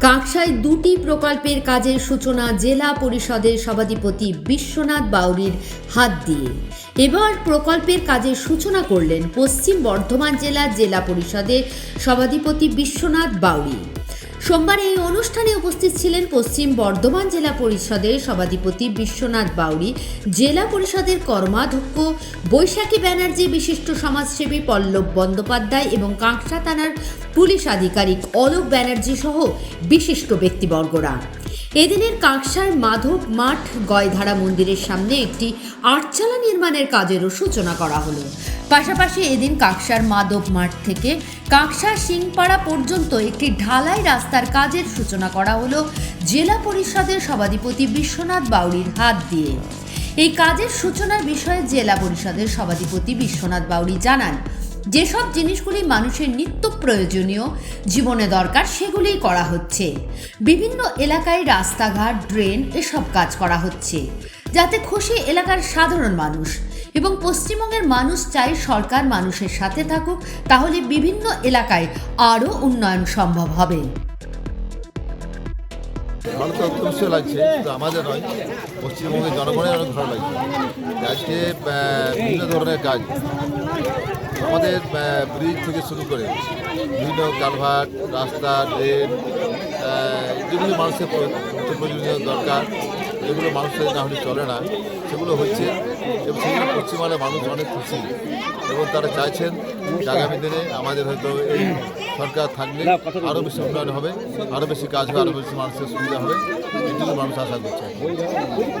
কাঁকসায় দুটি প্রকল্পের কাজের সূচনা জেলা পরিষদের সভাধিপতি বিশ্বনাথ বাউরির হাত দিয়ে। এবার প্রকল্পের কাজের সূচনা করলেন পশ্চিম বর্ধমান জেলা জেলা পরিষদের সভাধিপতি বিশ্বনাথ বাউরি। সোমবার এই অনুষ্ঠানে উপস্থিত ছিলেন পশ্চিম বর্ধমান জেলা পরিষদের সভাধিপতি বিশ্বনাথ বাউরি, জেলা পরিষদের কর্মাধ্যক্ষ বৈশাখী ব্যানার্জি, বিশিষ্ট সমাজসেবী পল্লব বন্দ্যোপাধ্যায় এবং কাঁকসা থানার পুলিশ আধিকারিক অলোক ব্যানার্জি সহ বিশিষ্ট ব্যক্তিবর্গরা। এদিনের কাঁকসার মাধব মাঠ, গয়ধারা মন্দিরের সামনে একটি আটচালা নির্মাণের কাজেরও সূচনা করা হলো। পাশাপাশি এদিন কাঁকসার মাধব মাঠ থেকে কাঁকসা সিংপাড়া পর্যন্ত একটি ঢালাই রাস্তার কাজের সূচনা করা হলো জেলা পরিষদের সভাধিপতি বিশ্বনাথ বাউরির হাত দিয়ে। এই কাজের সূচনার বিষয়ে জেলা পরিষদের সভাধিপতি বিশ্বনাথ বাউরি জানান, যেসব জিনিসগুলি মানুষের নিত্য প্রয়োজনীয়, জীবনে দরকার সেগুলিই করা হচ্ছে। বিভিন্ন এলাকায় রাস্তাঘাট, ড্রেন, এসব কাজ করা হচ্ছে, যাতে খুশি এলাকার সাধারণ মানুষ। এবং পশ্চিমবঙ্গের মানুষ চাই সরকার মানুষের সাথে থাকুক, তাহলে বিভিন্ন এলাকায় আরও উন্নয়ন সম্ভব হবে। লাগছে আমাদের নয়, পশ্চিমবঙ্গের জনগণের অনেক ভালো লাগছে। আজকে বিভিন্ন ধরনের কাজ, আমাদের ব্রিজ থেকে শুরু করে বিভিন্ন কালভার্ট রাস্তা ড্রেন যেগুলো মানুষের প্রয়োজনীয় দরকার। যেগুলো মানুষের না হলে চলে না। সেগুলো হচ্ছে এবং সেগুলো পশ্চিমবাংলার মানুষ অনেক খুশি এবং তারা চাইছেন যে আগামী দিনে আমাদের হয়তো এই সরকার থাকলে আরও বেশি উন্নয়ন হবে আরও বেশি কাজ হবে আরও বেশি মানুষের সুবিধা হবে এটুকু মানুষ আশা করছে।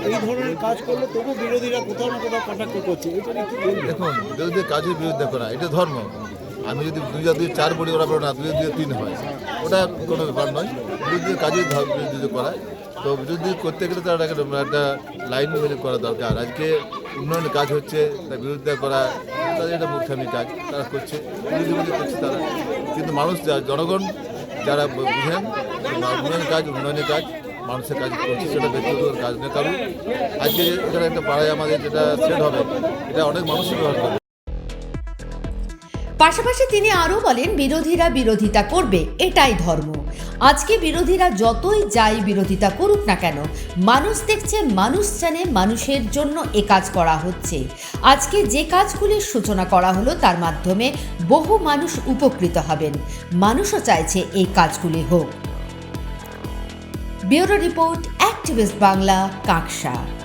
এই ধরনের কাজ করলে তবু বিরোধীরা কোথাও না কোথাও কটাক্ষ করছে? দেখুন বিরোধীদের কাজের বিরুদ্ধে করা এটা ধর্ম। আমি যদি দুই হাজার দুই চার বলি ওরা বলে না দুই হাজার দুই তিন হয়। ওটা কোনো ব্যাপার নয়। কাজের ধর্ম বিরোধী করা তো বিরোধী করতে গেলে তার একটা লাইন মেনে করা দরকার। আজকে উন্নয়নের কাজ হচ্ছে, তার বিরোধিতা করা, তাদের একটা মূর্খামি কাজ, তারা করছে। বিরোধী বিরোধী করছে তারা। কিন্তু মানুষ জনগণ যারা বুঝেন, উন্নয়নের কাজ উন্নয়নের কাজ, মানুষের কাজ করছে, সেটা ব্যক্তিগত কাজ না কারণ আজকে এখানে একটা পাড়ায় আমাদের যেটা সেট হবে, এটা অনেক মানুষই ব্যবহার করবে পাশাপাশি তিনি আরও বলেন, বিরোধীরা বিরোধিতা করবে, এটাই ধর্ম। আজকে বিরোধীরা যতই যাই বিরোধিতা করুক না কেন, মানুষ দেখছে মানুষ জানে মানুষের জন্য এ কাজ করা হচ্ছে। আজকে যে কাজগুলির সূচনা করা হলো, তার মাধ্যমে বহু মানুষ উপকৃত হবেন। মানুষও চাইছে এই কাজগুলি হোক। Bureau report, activist Bangla, Kanksa.